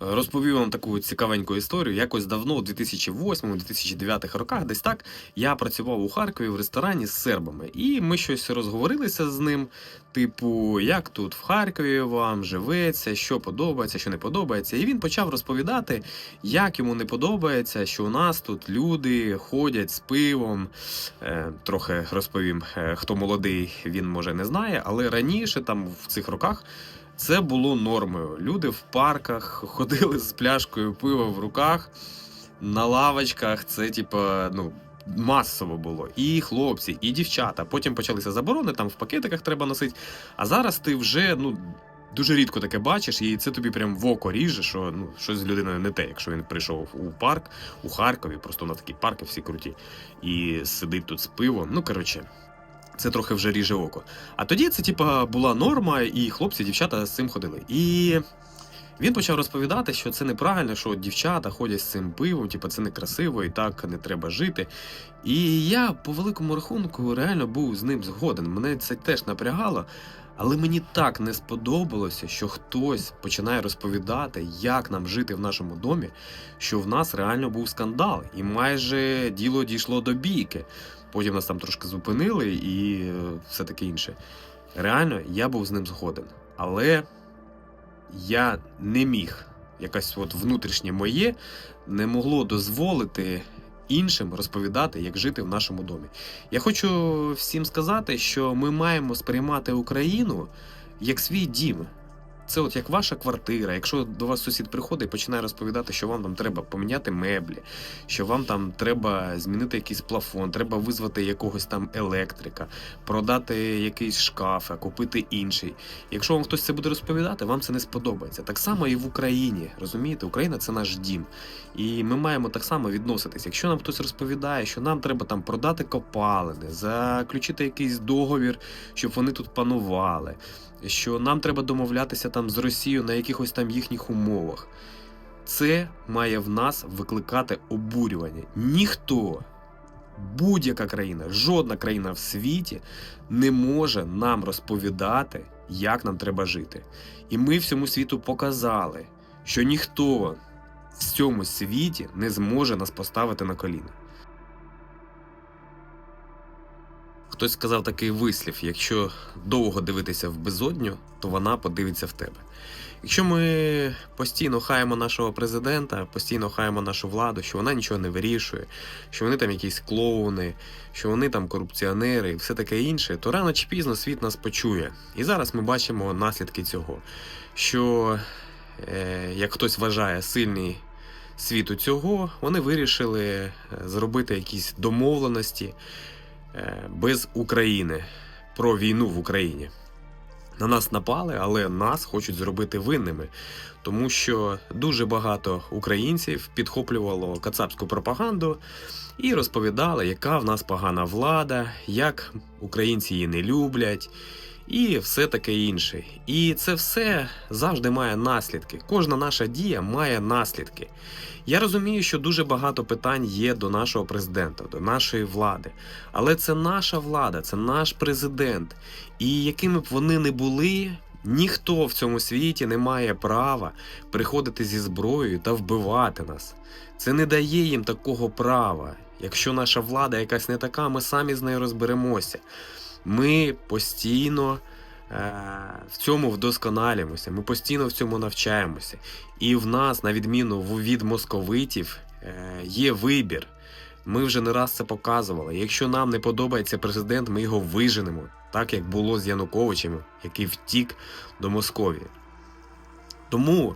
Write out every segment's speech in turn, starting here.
Розповів вам таку цікавеньку історію. Якось давно, у 2008-2009 роках, десь так, я працював у Харкові в ресторані з сербами, і ми щось розговорилися з ним. Типу, як тут в Харкові вам живеться, що подобається, що не подобається. І він почав розповідати, як йому не подобається, що у нас тут люди ходять з пивом. Е, трохи розповім, е, хто молодий, він може не знає, але раніше, там в цих роках. Це було нормою. Люди в парках ходили з пляшкою пива в руках, на лавочках. Це, типа, ну. Масово було і хлопці, і дівчата. Потім почалися заборони, там в пакетиках треба носити. А зараз ти вже ну дуже рідко таке бачиш, і це тобі прям в око ріже, що ну щось з людиною не те, якщо він прийшов у парк у Харкові, просто на такі парки всі круті, і сидить тут з пивом. Ну коротше, це трохи вже ріже око. А тоді це, типа, була норма, і хлопці, дівчата з цим ходили. І він почав розповідати, що це неправильно, що дівчата ходять з цим пивом, типа це некрасиво і так не треба жити. І я по великому рахунку реально був з ним згоден. Мене це теж напрягало. Але мені так не сподобалося, що хтось починає розповідати, як нам жити в нашому домі, що в нас реально був скандал, і майже діло дійшло до бійки. Потім нас там трошки зупинили і е, все таке інше. Реально, я був з ним згоден. Але я не міг, якась от внутрішнє моє не могло дозволити іншим розповідати, як жити в нашому домі. Я хочу всім сказати, що ми маємо сприймати Україну як свій дім. Це от як ваша квартира. Якщо до вас сусід приходить і починає розповідати, що вам там треба поміняти меблі, що вам там треба змінити якийсь плафон, треба визвати якогось там електрика, продати якийсь шкаф, купити інший. Якщо вам хтось це буде розповідати, вам це не сподобається. Так само і в Україні. Розумієте, Україна це наш дім. І ми маємо так само відноситись. Якщо нам хтось розповідає, що нам треба там продати копалини, заключити якийсь договір, щоб вони тут панували, що нам треба домовлятися там з Росією на якихось там їхніх умовах. Це має в нас викликати обурювання. Ніхто, будь-яка країна, жодна країна в світі не може нам розповідати, як нам треба жити. І ми всьому світу показали, що ніхто в цьому світі не зможе нас поставити на коліна. Хтось сказав такий вислів: якщо довго дивитися в безодню, то вона подивиться в тебе. Якщо ми постійно хаємо нашого президента, постійно хаємо нашу владу, що вона нічого не вирішує, що вони там якісь клоуни, що вони там корупціонери і все таке інше, то рано чи пізно світ нас почує. І зараз ми бачимо наслідки цього. Що е, як хтось вважає сильний світу цього, вони вирішили е, зробити якісь домовленості без України про війну в Україні. На нас напали, але нас хочуть зробити винними, тому що дуже багато українців підхоплювало кацапську пропаганду і розповідали, яка в нас погана влада, як українці її не люблять, і все таке інше. І це все завжди має наслідки. Кожна наша дія має наслідки. Я розумію, що дуже багато питань є до нашого президента, до нашої влади. Але це наша влада, це наш президент. І якими б вони не були, ніхто в цьому світі не має права приходити зі зброєю та вбивати нас. Це не дає їм такого права. Якщо наша влада якась не така, ми самі з нею розберемося. Ми постійно е, в цьому вдосконалюємося, ми постійно в цьому навчаємося. І в нас, на відміну від московитів, е, є вибір. Ми вже не раз це показували. Якщо нам не подобається президент, ми його виженемо, так як було з Януковичем, який втік до Московії. Тому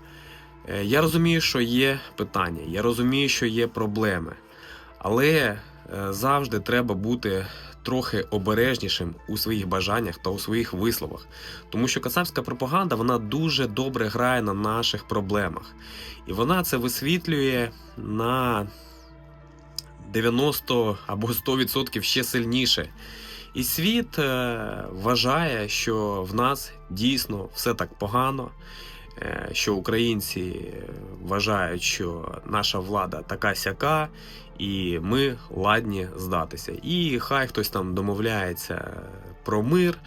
е, я розумію, що є питання, я розумію, що є проблеми. Але завжди треба бути трохи обережнішим у своїх бажаннях та у своїх висловах. Тому що кацапська пропаганда вона дуже добре грає на наших проблемах. І вона це висвітлює на 90 або 100% ще сильніше. І світ е, вважає, що в нас дійсно все так погано, що українці е, вважають, що наша влада така сяка, і ми ладні здатися. І хай хтось там домовляється про мир,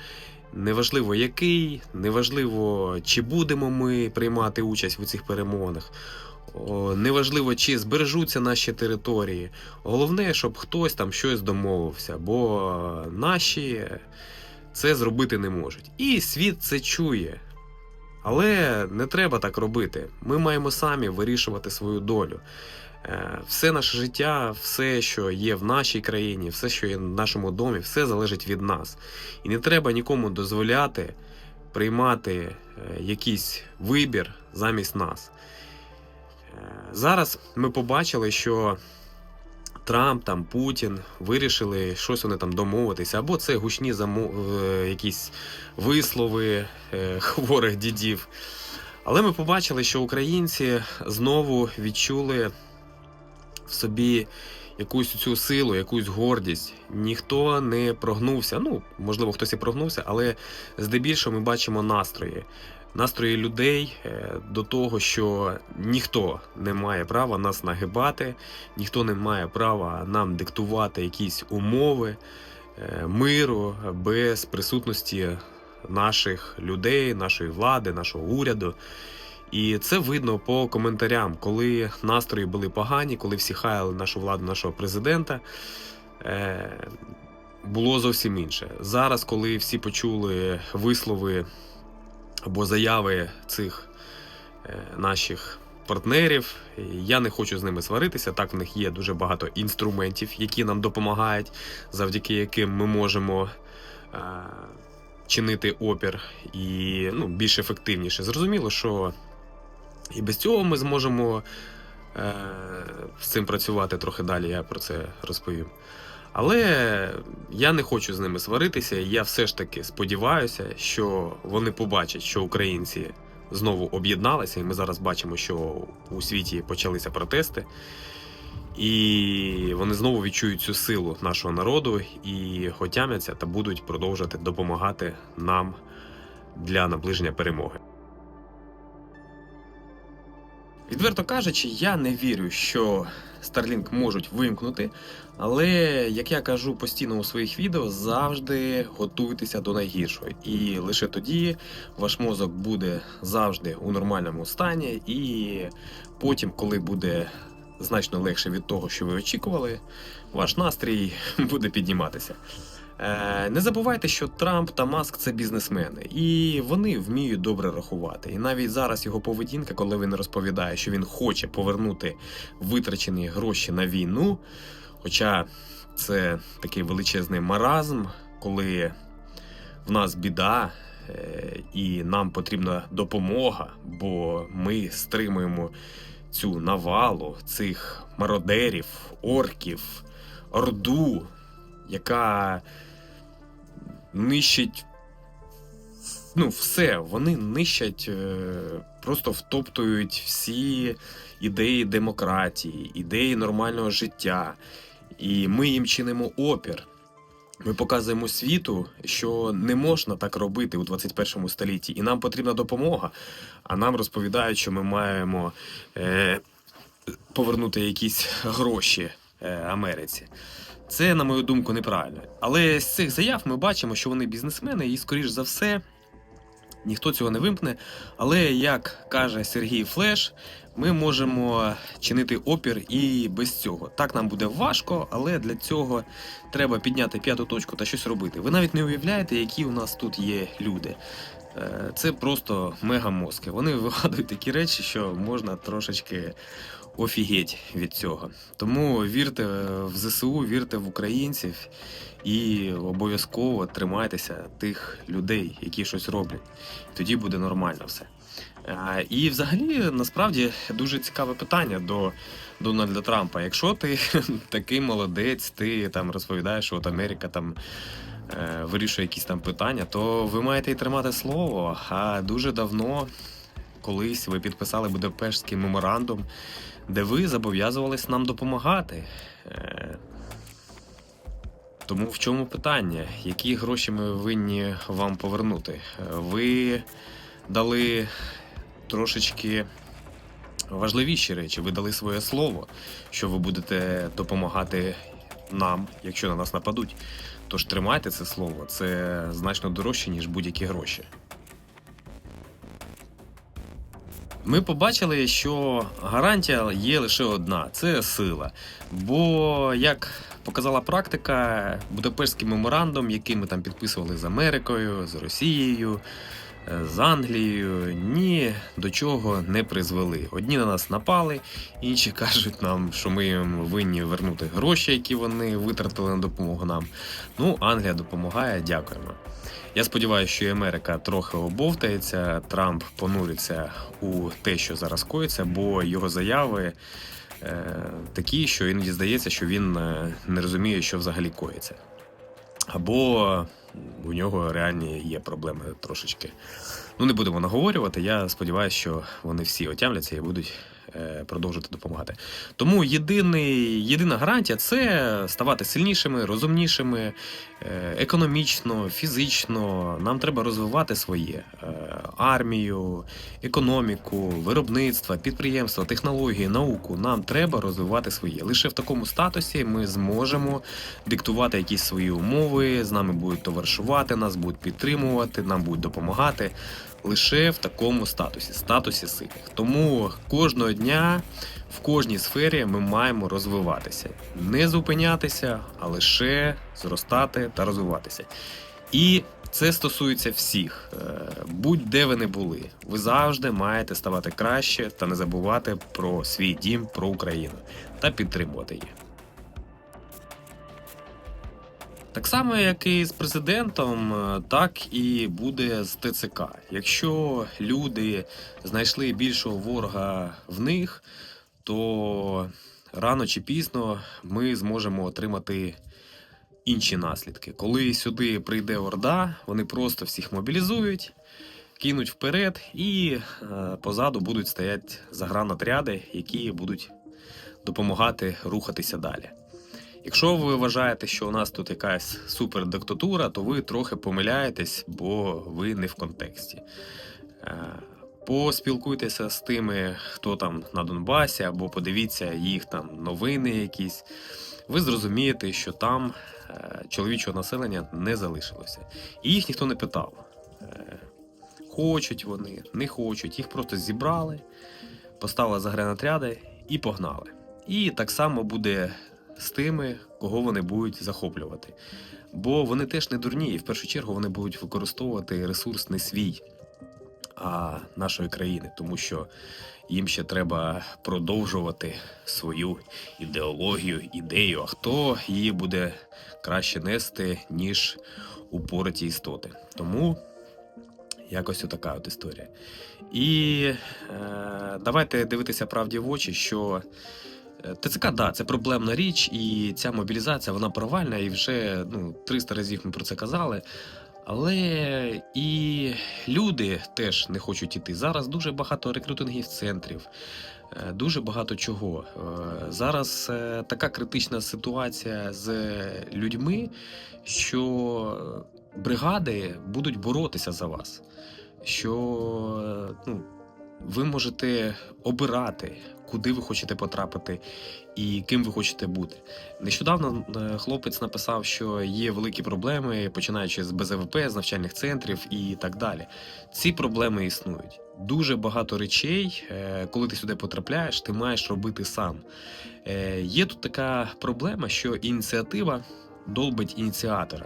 Неважливо який, неважливо, чи будемо ми приймати участь у цих перемовинах. Неважливо, чи збережуться наші території. Головне, щоб хтось там щось домовився, бо наші це зробити не можуть. І світ це чує. Але не треба так робити. Ми маємо самі вирішувати свою долю. Е, Все наше життя, все, що є в нашій країні, все, що є в нашому домі, все залежить від нас. І не треба нікому дозволяти приймати е, якийсь вибір замість нас. Е, Зараз ми побачили, що Трамп, там, Путін вирішили щось вони там домовитися, або це гучні замо... е, якісь вислови е, хворих дідів. Але ми побачили, що українці знову відчули в собі якусь цю силу, якусь гордість. Ніхто не прогнувся. Ну, можливо, хтось і прогнувся, але здебільшого ми бачимо настрої. Настрої людей е, до того, що ніхто не має права нас нагибати, ніхто не має права нам диктувати якісь умови е, миру без присутності наших людей, нашої влади, нашого уряду. І це видно по коментарям, коли настрої були погані, коли всі хаяли нашу владу, нашого президента. е, Було зовсім інше. Зараз, коли всі почули вислови або заяви цих е, наших партнерів, я не хочу з ними сваритися. Так, в них є дуже багато інструментів, які нам допомагають, завдяки яким ми можемо. е, Чинити опір і ну, більш ефективніше. Зрозуміло, що і без цього ми зможемо е, з цим працювати трохи далі, я про це розповім. Але я не хочу з ними сваритися. Я все ж таки сподіваюся, що вони побачать, що українці знову об'єдналися, і ми зараз бачимо, що у світі почалися протести. І вони знову відчують цю силу нашого народу і отямляться та будуть продовжувати допомагати нам для наближення перемоги. Відверто кажучи, я не вірю, що Starlink можуть вимкнути, але як я кажу постійно у своїх відео, завжди готуйтеся до найгіршого. І лише тоді ваш мозок буде завжди у нормальному стані, і потім, коли буде значно легше від того, що ви очікували, ваш настрій буде підніматися. Е, Не забувайте, що Трамп та Маск це бізнесмени, і вони вміють добре рахувати. І навіть зараз його поведінка, коли він розповідає, що він хоче повернути витрачені гроші на війну. Хоча це такий величезний маразм, коли в нас біда. е, І нам потрібна допомога, бо ми стримуємо цю навалу цих мародерів, орків, орду, яка нищить ну, все. Вони нищать, е, просто втоптують всі ідеї демократії, ідеї нормального життя. І ми їм чинимо опір. Ми показуємо світу, що не можна так робити у 21 столітті, і нам потрібна допомога. А нам розповідають, що ми маємо е, повернути якісь гроші е, Америці. Це, на мою думку, неправильно. Але з цих заяв ми бачимо, що вони бізнесмени, і, скоріш за все, ніхто цього не вимкне. Але, як каже Сергій Флеш, ми можемо чинити опір і без цього. Так нам буде важко, але для цього треба підняти п'яту точку та щось робити. Ви навіть не уявляєте, які у нас тут є люди. Е, Це просто мегамозки. Вони вигадують такі речі, що можна трошечки офігеть від цього. Тому вірте в ЗСУ, вірте в українців і обов'язково тримайтеся тих людей, які щось роблять. Тоді буде нормально все. І взагалі насправді дуже цікаве питання до Дональда Трампа. Якщо ти такий молодець, ти там розповідаєш, що от Америка там е, вирішує якісь там питання, то ви маєте й тримати слово. А дуже давно, колись ви підписали Будапештський меморандум, де ви зобов'язувались нам допомагати. Е, Тому в чому питання? Які гроші ми винні вам повернути? Е, Ви дали трошечки важливіші речі. Ви дали своє слово, що ви будете допомагати нам, якщо на нас нападуть. Тож тримайте це слово, це значно дорожче, ніж будь-які гроші. Ми побачили, що гарантія є лише одна це сила. Бо, як показала практика, Будапештський меморандум, який ми там підписували з Америкою, з Росією, е, з Англією, ні до чого не призвели. Одні на нас напали, інші кажуть нам, що ми їм винні вернути гроші, які вони витратили на допомогу нам. Ну, Англія допомагає, дякуємо. Я сподіваюся, що Америка трохи обовтається, Трамп понуриться у те, що зараз коїться, бо його заяви е, такі, що іноді здається, що він е, не розуміє, що взагалі коїться. Або у нього реальні є проблеми трошечки. Ну, не будемо наговорювати. Я сподіваюся, що вони всі отямляться і будуть е, продовжувати допомагати. Тому єдиний, єдина гарантія це ставати сильнішими, розумнішими, е, економічно, фізично. Нам треба розвивати своє е, армію, економіку, виробництво, підприємства, технології, науку. Нам треба розвивати своє. Лише в такому статусі ми зможемо диктувати якісь свої умови, з нами будуть товаришувати, нас будуть підтримувати, нам будуть допомагати. Лише в такому статусі, статусі сильних. Тому кожного дня в кожній сфері ми маємо розвиватися, не зупинятися, а лише зростати та розвиватися. І це стосується всіх, Е, будь-де ви не були. Ви завжди маєте ставати краще та не забувати про свій дім, про Україну та підтримувати її. Так само, як і з президентом, е, так і буде з ТЦК. Якщо люди знайшли більшого ворога в них, то рано чи пізно ми зможемо отримати інші наслідки. Коли сюди прийде Орда, вони просто всіх мобілізують, кинуть вперед, і е, позаду будуть стояти загранотряди, які будуть допомагати рухатися далі. Якщо ви вважаєте, що у нас тут якась супердиктатура, то ви трохи помиляєтесь, бо ви не в контексті. Е, Поспілкуйтеся з тими, хто там на Донбасі, або подивіться їх там новини якісь. Ви зрозумієте, що там е, чоловічого населення не залишилося. І їх ніхто не питав. Е, Хочуть вони, не хочуть, їх просто зібрали, поставили загранотряди і погнали. І так само буде з тими, кого вони будуть захоплювати. Бо вони теж не дурні, і в першу чергу вони будуть використовувати ресурс не свій, а нашої країни, тому що їм ще треба продовжувати свою ідеологію, ідею. А хто її буде краще нести, ніж упораті істоти. Тому якось отака от історія. І е, давайте дивитися правді в очі, що. ТЦК, да, це проблемна річ, і ця мобілізація вона провальна, і вже ну 300 разів ми про це казали. Але і люди теж не хочуть іти. Зараз дуже багато рекрутингів центрів, е, дуже багато чого. Е, Зараз е, така критична ситуація з людьми, що бригади будуть боротися за вас. Що ну, ви можете обирати, куди ви хочете потрапити і ким ви хочете бути. Нещодавно е, хлопець написав, що є великі проблеми, починаючи з БЗВП, з навчальних центрів і так далі. Ці проблеми існують. Дуже багато речей, е, коли ти сюди потрапляєш, ти маєш робити сам. Е, Є тут така проблема, що ініціатива долбить ініціатора.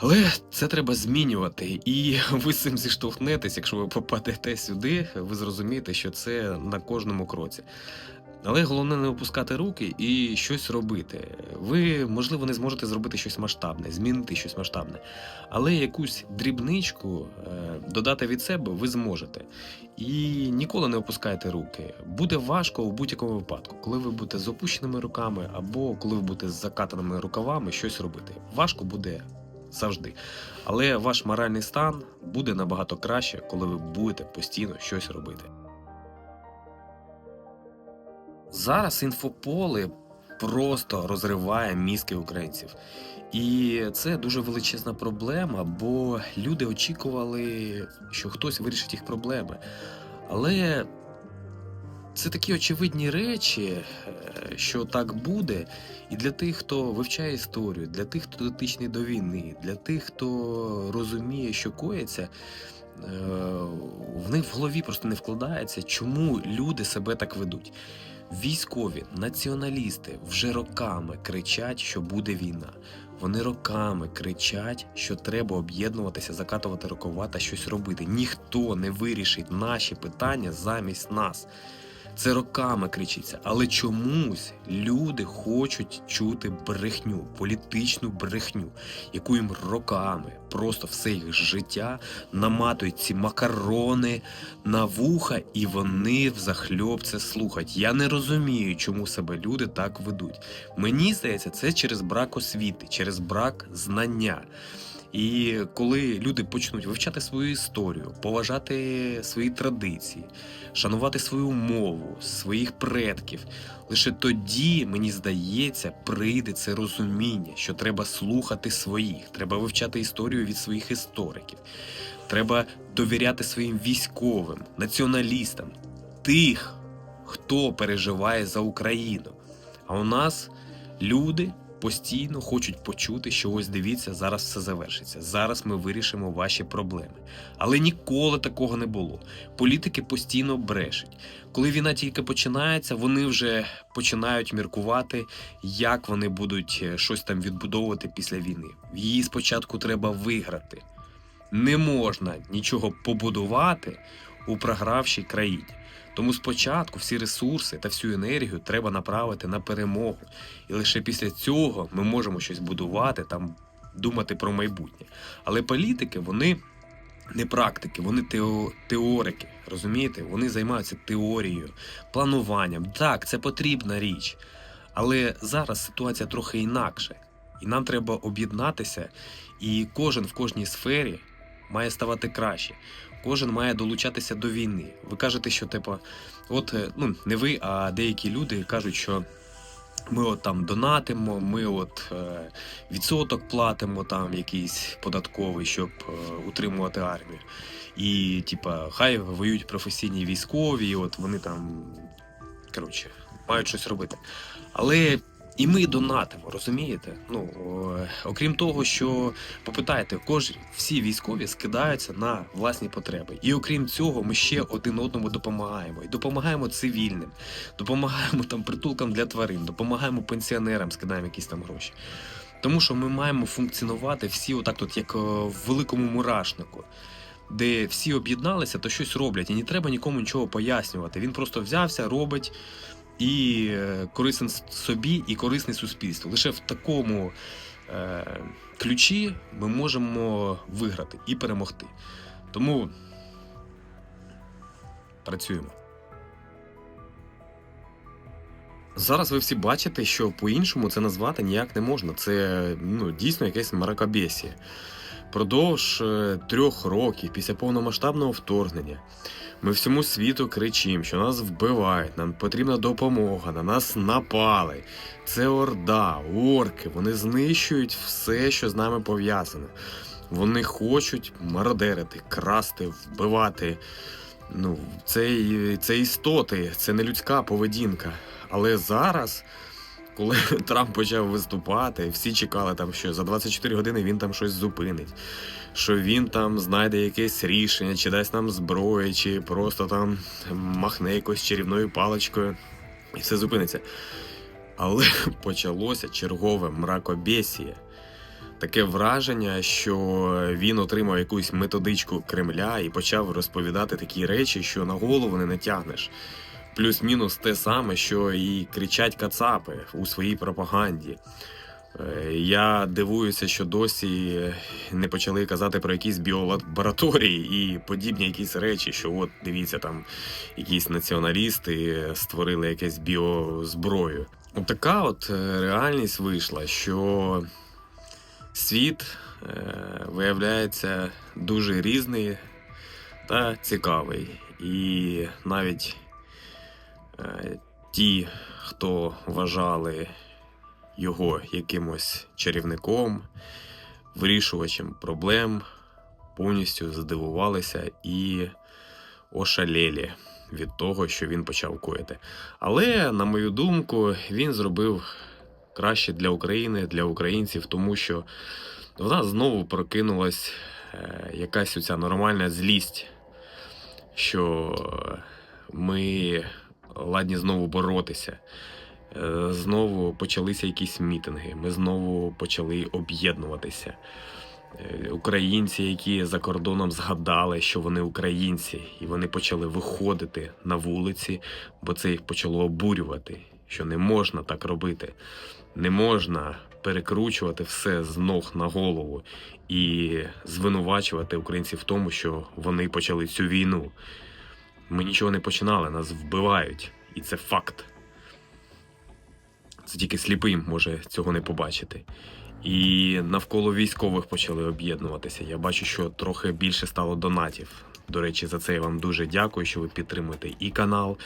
Але це треба змінювати, і ви з цим зіштовхнетесь, якщо ви попадете сюди, ви зрозумієте, що це на кожному кроці. Але головне не опускати руки і щось робити. Ви, можливо, не зможете зробити щось масштабне, змінити щось масштабне, але якусь дрібничку е, додати від себе ви зможете. І ніколи не опускайте руки. Буде важко у будь-якому випадку, коли ви будете з опущеними руками або коли ви будете з закатаними рукавами щось робити. Важко буде завжди. Але ваш моральний стан буде набагато краще, коли ви будете постійно щось робити. Зараз інфополе просто розриває мізки українців. І це дуже величезна проблема, бо люди очікували, що хтось вирішить їх проблеми. Але Це такі очевидні речі, е, що так буде, і для тих, хто вивчає історію, для тих, хто дотичний до війни, для тих, хто розуміє, що коїться, е, в них в голові просто не вкладається, чому люди себе так ведуть. Військові, націоналісти вже роками кричать, що буде війна. Вони роками кричать, що треба об'єднуватися, закатувати рукава та щось робити. Ніхто не вирішить наші питання замість нас. Це роками кричиться, але чомусь люди хочуть чути брехню, політичну брехню, яку їм роками, просто все їх життя наматують ці макарони на вуха, і вони взахльоб це слухають. Я не розумію, чому себе люди так ведуть. Мені здається, це через брак освіти, через брак знання. І коли люди почнуть вивчати свою історію, поважати свої традиції, шанувати свою мову, своїх предків, лише тоді, мені здається, прийде це розуміння, що треба слухати своїх, треба вивчати історію від своїх істориків, треба довіряти своїм військовим, націоналістам, тих, хто переживає за Україну. А у нас люди постійно хочуть почути, що ось дивіться, зараз все завершиться. Зараз ми вирішимо ваші проблеми. Але ніколи такого не було. Політики постійно брешуть. Коли війна тільки починається, вони вже починають міркувати, як вони будуть е, щось там відбудовувати після війни. Її спочатку треба виграти. Не можна нічого побудувати у програвшій країні. Тому спочатку всі ресурси та всю енергію треба направити на перемогу. І лише після цього ми можемо щось будувати, там думати про майбутнє. Але політики, вони не практики, вони тео- теорики. Розумієте? Вони займаються теорією, плануванням. Так, це потрібна річ. Але зараз ситуація трохи інакша. І нам треба об'єднатися, і кожен в кожній сфері має ставати краще. Кожен має долучатися до війни. Ви кажете, що типа, от е, ну не ви, а деякі люди кажуть, що ми от там донатимо, ми от е, відсоток платимо там якийсь податковий, щоб е, утримувати армію. І, типа, хай воюють професійні військові, і от вони там коротше, мають щось робити. Але і ми донатимо, розумієте? Ну е, окрім того, що попитайте, кож всі військові скидаються на власні потреби. І окрім цього, ми ще один одному допомагаємо. І допомагаємо цивільним, допомагаємо там притулкам для тварин, допомагаємо пенсіонерам, скидаємо якісь там гроші. Тому що ми маємо функціонувати всі отак, тут як е, в великому мурашнику. Де всі об'єдналися, то щось роблять, і не треба нікому нічого пояснювати. Він просто взявся, робить і е, корисний собі, і корисний суспільству. Лише в такому е, ключі ми можемо виграти і перемогти. Тому працюємо. Зараз ви всі бачите, що по-іншому це назвати ніяк не можна. Це ну, дійсно якесь маракабєсія. Продовж е, трьох років після повномасштабного вторгнення ми всьому світу кричимо, що нас вбивають, нам потрібна допомога, на нас напали. Це орда, орки, вони знищують все, що з нами пов'язане. Вони хочуть мародерити, красти, вбивати. Ну, це, це істоти, це не людська поведінка. Але зараз, коли Трамп почав виступати, всі чекали там, що за 24 години він там щось зупинить, що він там знайде якесь рішення, чи дасть нам зброю, чи просто там махне якоюсь чарівною паличкою, і все зупиниться. Але почалося чергове мракобесіє. Таке враження, що він отримав якусь методичку Кремля і почав розповідати такі речі, що на голову не натягнеш. Плюс-мінус те саме, що і кричать кацапи у своїй пропаганді. Е, Я дивуюся, що досі не почали казати про якісь біолабораторії і подібні якісь речі, що от дивіться, там якісь націоналісти створили якесь біозброю. От така от е, реальність вийшла, що світ е, виявляється дуже різний та цікавий. І навіть ті, хто вважали його якимось чарівником, вирішувачем проблем, повністю здивувалися і ошалелі. від того, що він почав коїти. Але, на мою думку, він зробив краще для України, для українців, тому що в нас знову прокинулась е, якась оця нормальна злість, що ми ладні знову боротися. Е, Знову почалися якісь мітинги, ми знову почали об'єднуватися. Е, Українці, які за кордоном згадали, що вони українці, і вони почали виходити на вулиці, бо це їх почало обурювати, що не можна так робити, не можна перекручувати все з ног на голову і звинувачувати українців в тому, що вони почали цю війну. Ми нічого не починали, нас вбивають, і це факт. Це тільки сліпий може цього не побачити. І навколо військових почали об'єднуватися. Я бачу, що трохи більше стало донатів. До речі, за це я вам дуже дякую, що ви підтримуєте і канал,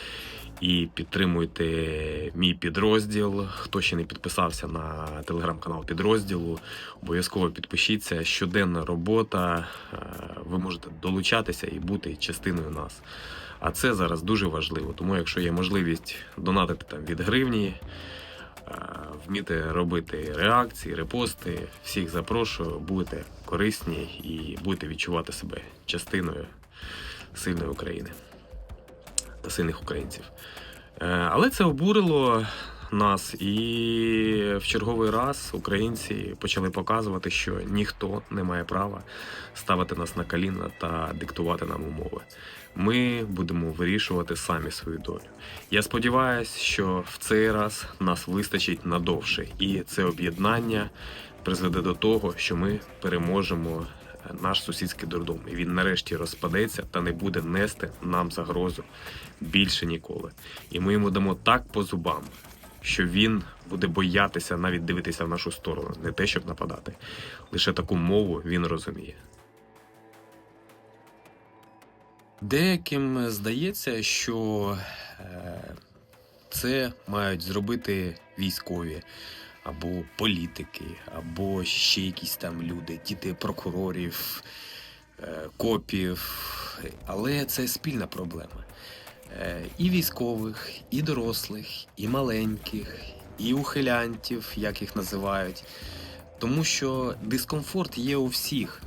і підтримуєте мій підрозділ. Хто ще не підписався на телеграм-канал підрозділу, обов'язково підпишіться. Щоденна робота. е, Ви можете долучатися і бути частиною нас. А це зараз дуже важливо. Тому, якщо є можливість донатити там від гривні, е, вміти робити реакції, репости, всіх запрошую, будете корисні і будете відчувати себе частиною сильної України та сильних українців. Е, Але це обурило нас, і в черговий раз українці почали показувати, що ніхто не має права ставити нас на коліна та диктувати нам умови. Ми будемо вирішувати самі свою долю. Я сподіваюся, що в цей раз нас вистачить надовше, і це об'єднання призведе до того, що ми переможемо е, наш сусідський дурдом, і він нарешті розпадеться та не буде нести нам загрозу більше ніколи. І ми йому дамо так по зубам, що він буде боятися навіть дивитися в нашу сторону, не те, щоб нападати. Лише таку мову він розуміє. Деяким здається, що е, це мають зробити військові або політики, або ще якісь там люди, діти прокурорів, е, копів. Але це спільна проблема. Е, І військових, і дорослих, і маленьких, і ухилянтів, як їх називають. Тому що дискомфорт є у всіх.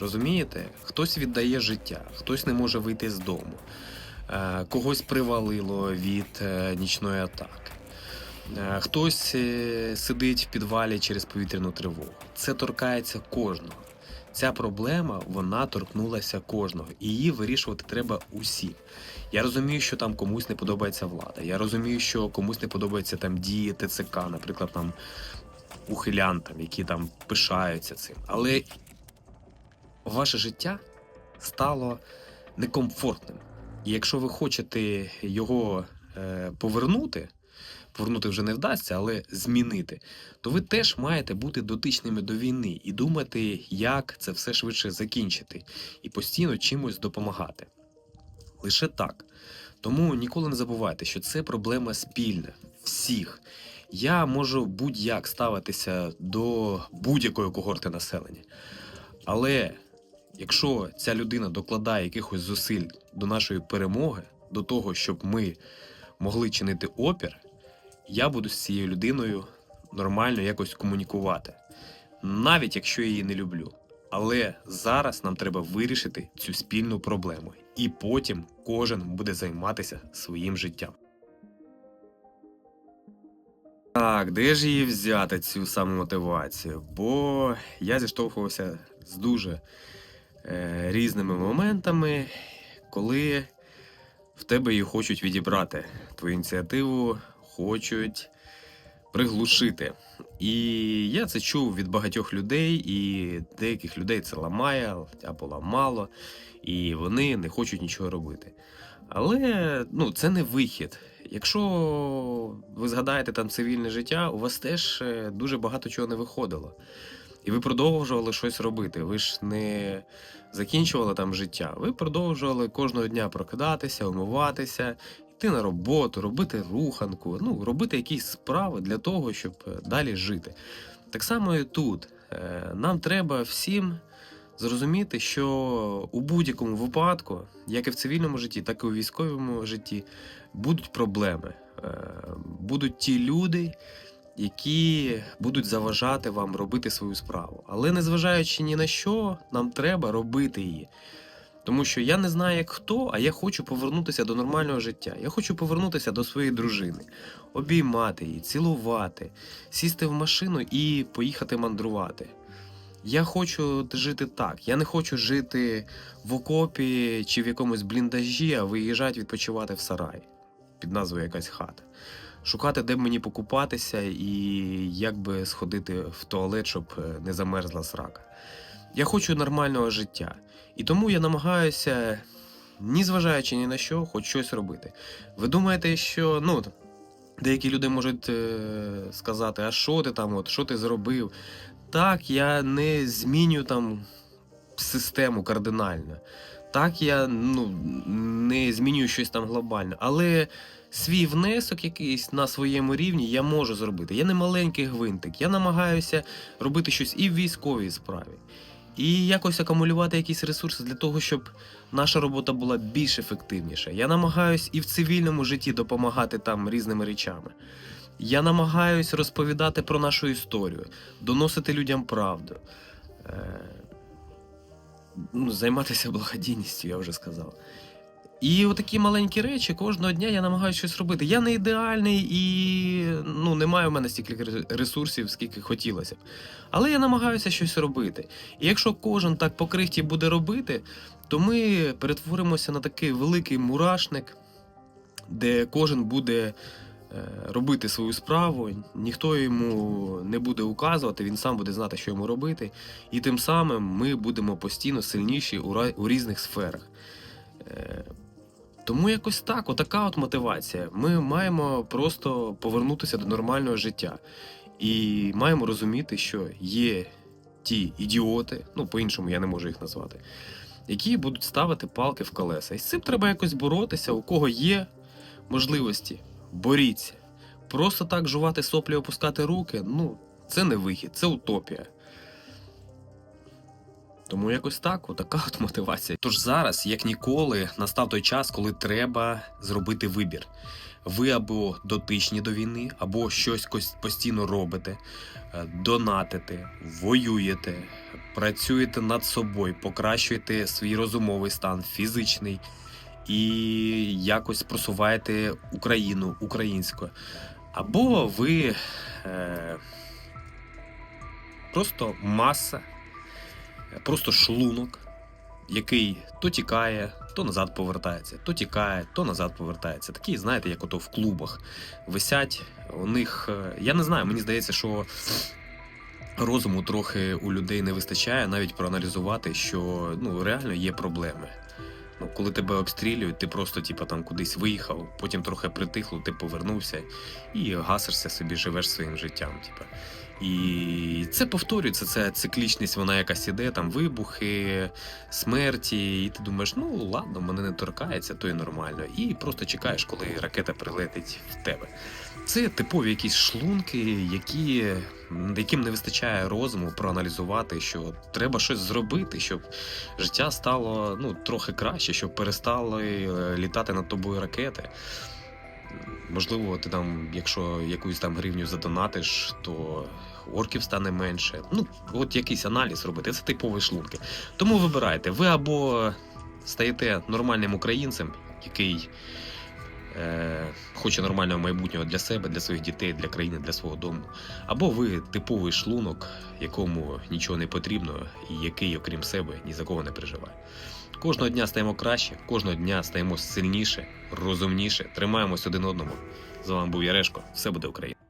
Розумієте? Хтось віддає життя, хтось не може вийти з дому, е, когось привалило від е, нічної атаки. Е, Хтось сидить в підвалі через повітряну тривогу. Це торкається кожного. Ця проблема вона торкнулася кожного, і її вирішувати треба усім. Я розумію, що там комусь не подобається влада. Я розумію, що комусь не подобаються там дії ТЦК, наприклад, там ухилянтам, які там пишаються цим. Але ваше життя стало некомфортним. І якщо ви хочете його е, повернути, повернути вже не вдасться, але змінити, то ви теж маєте бути дотичними до війни і думати, як це все швидше закінчити, і постійно чимось допомагати. Лише так. Тому ніколи не забувайте, що це проблема спільна всіх. Я можу будь-як ставитися до будь-якої когорти населення. Але якщо ця людина докладає якихось зусиль до нашої перемоги, до того, щоб ми могли чинити опір, я буду з цією людиною нормально якось комунікувати, навіть якщо я її не люблю. Але зараз нам треба вирішити цю спільну проблему, і потім кожен буде займатися своїм життям. Так, де ж її взяти цю самомотивацію? Бо я зіштовхувався з дуже різними моментами, коли в тебе її хочуть відібрати. Твою ініціативу хочуть приглушити. І я це чув від багатьох людей, і деяких людей це ламає або ламало, і вони не хочуть нічого робити. Але ну, це не вихід. Якщо ви згадаєте там цивільне життя, у вас теж е, дуже багато чого не виходило. І ви продовжували щось робити. Ви ж не закінчували там життя. Ви продовжували кожного дня прокидатися, умиватися, йти на роботу, робити руханку, ну, робити якісь справи для того, щоб е, далі жити. Так само і тут. Е, Нам треба всім зрозуміти, що у будь-якому випадку, як і в цивільному житті, так і у військовому житті, будуть проблеми. Е, Будуть ті люди, які будуть заважати вам робити свою справу. Але незважаючи ні на що, нам треба робити її. Тому що я не знаю, як хто, а я хочу повернутися до нормального життя. Я хочу повернутися до своєї дружини, обіймати її, цілувати, сісти в машину і поїхати мандрувати. Я хочу жити так. Я не хочу жити в окопі чи в якомусь бліндажі, а виїжджати відпочивати в сарай під назвою якась хата. Шукати, де б мені покупатися і як би сходити в туалет, щоб е, не замерзла срака. Я хочу нормального життя. І тому я намагаюся, ні зважаючи ні на що, хоч щось робити. Ви думаєте, що ну, деякі люди можуть е, сказати, а що ти там, от, що ти зробив? Так, я не зміню там систему кардинально. Так, я ну, не змінюю щось там глобально. Але свій внесок якийсь на своєму рівні я можу зробити. Я не маленький гвинтик. Я намагаюся робити щось і в військовій справі. І якось акумулювати якісь ресурси для того, щоб наша робота була більш ефективніша. Я намагаюсь і в цивільному житті допомагати там різними речами. Я намагаюсь розповідати про нашу історію, доносити людям правду, е, ну, займатися благодійністю, я вже сказав. І отакі маленькі речі кожного дня я намагаюся щось робити. Я не ідеальний і ну, немає в мене стільки ресурсів, скільки хотілося б. Але я намагаюся щось робити. І якщо кожен так по крихті буде робити, то ми перетворимося на такий великий мурашник, де кожен буде е, робити свою справу, ніхто йому не буде указувати, він сам буде знати, що йому робити. І тим самим ми будемо постійно сильніші у, різних сферах. Тому якось так, отака от мотивація. Ми маємо просто повернутися до нормального життя. І маємо розуміти, що є ті ідіоти, ну по-іншому я не можу їх назвати, які будуть ставити палки в колеса. І з цим треба якось боротися, у кого є можливості, боріться. Просто так жувати соплі, опускати руки, ну, це не вихід, це утопія. Тому якось так, отака от мотивація. Тож зараз, як ніколи, настав той час, коли треба зробити вибір. Ви або дотичні до війни, або щось постійно робите, е, донатите, воюєте, працюєте над собою, покращуєте свій розумовий стан, фізичний і якось просуваєте Україну українською. Або ви е, просто маса, просто шлунок, який то тікає, то назад повертається, то тікає, то назад повертається. Такі, знаєте, як ото в клубах висять. У них, е, я не знаю, мені здається, що розуму трохи у людей не вистачає навіть проаналізувати, що ну реально є проблеми. Ну, коли тебе обстрілюють, ти просто типа там кудись виїхав, потім трохи притихло, ти повернувся і гасишся собі, живеш своїм життям. Типа. І це повторюється, ця циклічність, вона якась іде, там вибухи, смерті, і ти думаєш, ну ладно, мене не торкається, то і нормально. І просто чекаєш, коли ракета прилетить в тебе. Це типові якісь шлунки, які, яким не вистачає розуму проаналізувати, що треба щось зробити, щоб життя стало ну, трохи краще, щоб перестали е, літати над тобою ракети. Можливо, ти там, якщо якусь там гривню задонатиш, то орків стане менше. Ну, от якийсь аналіз робити. Це типові шлунки. Тому вибирайте, ви або стаєте нормальним українцем, який е, хоче нормального майбутнього для себе, для своїх дітей, для країни, для свого дому. Або ви типовий шлунок, якому нічого не потрібно, і який, окрім себе, ні за кого не переживає. Кожного дня стаємо краще, кожного дня стаємо сильніше, розумніше, тримаємось один одному. З вами був Ярешко. Все буде Україна.